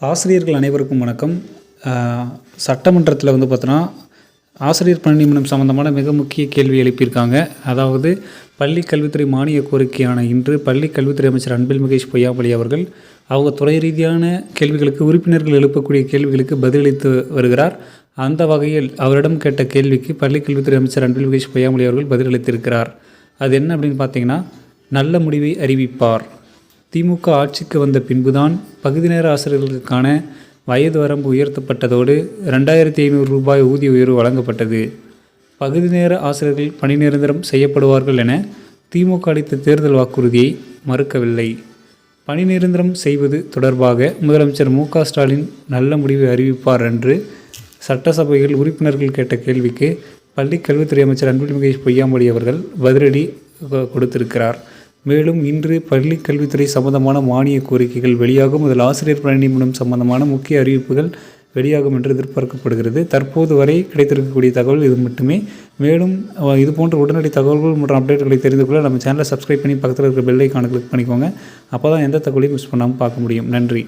ஆசிரியர்கள் அனைவருக்கும் வணக்கம். சட்டமன்றத்தில் வந்து பார்த்தோன்னா ஆசிரியர் பணி நியமனம் சம்பந்தமான மிக முக்கிய கேள்வி எழுப்பியிருக்காங்க. அதாவது பள்ளி கல்வித்துறை மானிய கோரிக்கையான இன்று பள்ளி கல்வித்துறை அமைச்சர் அன்பில் மகேஷ் பொய்யாமொழி அவர்கள் அவங்க துறை ரீதியான கேள்விகளுக்கு உறுப்பினர்கள் எழுப்பக்கூடிய கேள்விகளுக்கு பதிலளித்து வருகிறார். அந்த வகையில் அவரிடம் கேட்ட கேள்விக்கு பள்ளி கல்வித்துறை அமைச்சர் அன்பில் மகேஷ் பொய்யாமொழி அவர்கள் பதிலளித்திருக்கிறார். அது என்ன அப்படின்னு பார்த்தீங்கன்னா நல்ல முடிவை அறிவிப்பார். திமுக ஆட்சிக்கு வந்த பின்புதான் பகுதி நேர ஆசிரியர்களுக்கான வயது வரம்பு உயர்த்தப்பட்டதோடு ரெண்டாயிரத்தி ஐநூறு ரூபாய் ஊதிய உயர்வு வழங்கப்பட்டது. பகுதி நேர ஆசிரியர்கள் பணி நிரந்தரம் செய்யப்படுவார்கள் என திமுக அளித்த தேர்தல் வாக்குறுதியை மறுக்கவில்லை. பணி நிரந்தரம் செய்வது தொடர்பாக முதலமைச்சர் மு க ஸ்டாலின் நல்ல முடிவை அறிவிப்பார் என்று சட்டசபையில் உறுப்பினர்கள் கேட்ட கேள்விக்கு பள்ளி கல்வித்துறை அமைச்சர் அன்பில் மகேஷ் பொய்யாமொழி அவர்கள் பதிலடி கொடுத்திருக்கிறார். மேலும் இன்று பள்ளி கல்வித்துறை சம்பந்தமான மானிய கோரிக்கைகள் வெளியாகும். அதில் ஆசிரியர் பணி நியமனம் சம்பந்தமான முக்கிய அறிவிப்புகள் வெளியாகும் என்று எதிர்பார்க்கப்படுகிறது. தற்போது வரை கிடைத்திருக்கக்கூடிய தகவல் இது மட்டுமே. மேலும் இது போன்ற உடனடி தகவல்கள் மற்றும் அப்டேட்களை தெரிந்து கொள்ள நம்ம சேனலை சப்ஸ்கிரைப் பண்ணி பக்கத்தில் இருக்கிற பெல் கிளிக் பண்ணிக்கோங்க. அப்போ தான் எந்த தகவலையும் மிஸ் பண்ணாமல் பார்க்க முடியும். நன்றி.